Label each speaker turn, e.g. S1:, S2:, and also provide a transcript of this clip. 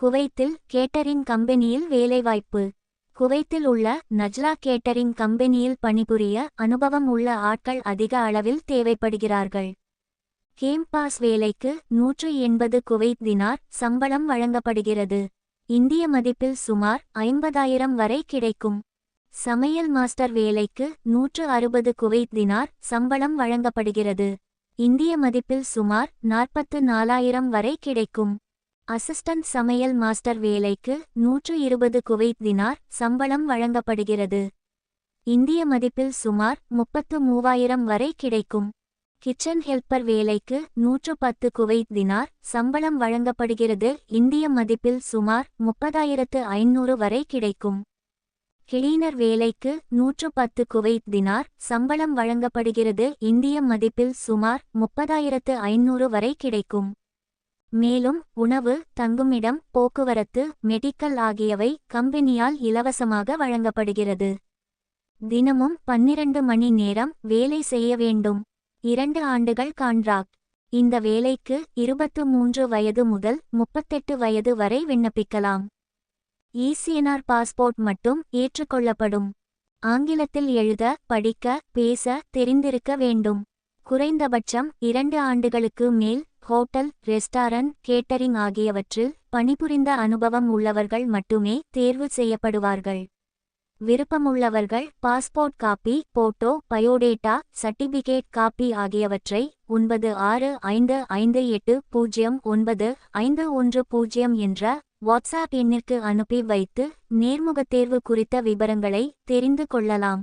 S1: குவைத்தில் கேட்டரிங் கம்பெனியில் வேலைவாய்ப்பு. குவைத்தில் உள்ள நஜ்லா கேட்டரிங் கம்பெனியில் பணிபுரிய அனுபவம் உள்ள ஆட்கள் அதிக அளவில் தேவைப்படுகிறார்கள். கேம்பாஸ் வேலைக்கு நூற்று எண்பது குவைத் தினார் சம்பளம் வழங்கப்படுகிறது. இந்திய மதிப்பில் சுமார் ஐம்பதாயிரம் வரை கிடைக்கும். சமையல் மாஸ்டர் வேலைக்கு நூற்று அறுபது குவைத் தினார் சம்பளம் வழங்கப்படுகிறது. இந்திய மதிப்பில் சுமார் நாற்பத்து நாலாயிரம் வரை கிடைக்கும். அசிஸ்டன்ட் சமையல் மாஸ்டர் வேலைக்கு நூற்று இருபது குவைத் தினார் சம்பளம் வழங்கப்படுகிறது. இந்திய மதிப்பில் சுமார் முப்பத்து மூவாயிரம் வரை கிடைக்கும். கிச்சன் ஹெல்ப்பர் வேலைக்கு நூற்று பத்து குவைத் தினார் சம்பளம் வழங்கப்படுகிறது. இந்திய மதிப்பில் சுமார் முப்பதாயிரத்து ஐநூறு வரை கிடைக்கும். கிளீனர் வேலைக்கு நூற்று பத்து குவைத் தினார் சம்பளம் வழங்கப்படுகிறது. இந்திய மதிப்பில் சுமார் முப்பதாயிரத்து ஐநூறு வரை கிடைக்கும். மேலும் உணவு தங்குமிடம் போக்குவரத்து மெடிக்கல் ஆகியவை கம்பெனியால் இலவசமாக வழங்கப்படுகிறது. தினமும் பன்னிரண்டு மணி நேரம் வேலை செய்ய வேண்டும். இரண்டு ஆண்டுகள் கான்ட்ராக்ட். இந்த வேலைக்கு இருபத்து மூன்று வயது முதல் முப்பத்தெட்டு வயது வரை விண்ணப்பிக்கலாம். இசிஎன்ஆர் பாஸ்போர்ட் மட்டும் ஏற்றுக்கொள்ளப்படும். ஆங்கிலத்தில் எழுத படிக்க பேச தெரிந்திருக்க வேண்டும். குறைந்தபட்சம் இரண்டு ஆண்டுகளுக்கு மேல் ஹோட்டல் ரெஸ்டாரண்ட் கேட்டரிங் ஆகியவற்றில் பணிபுரிந்த அனுபவம் உள்ளவர்கள் மட்டுமே தேர்வு செய்யப்படுவார்கள். விருப்பமுள்ளவர்கள் passport copy photo biodata certificate copy ஆகியவற்றை ஒன்பது ஆறு ஐந்து ஐந்து எட்டு பூஜ்ஜியம் ஒன்பது ஐந்து ஒன்று பூஜ்ஜியம் என்ற வாட்ஸ்ஆப் எண்ணிற்கு அனுப்பி வைத்து நேர்முகத் தேர்வு குறித்த விவரங்களை தெரிந்து கொள்ளலாம்.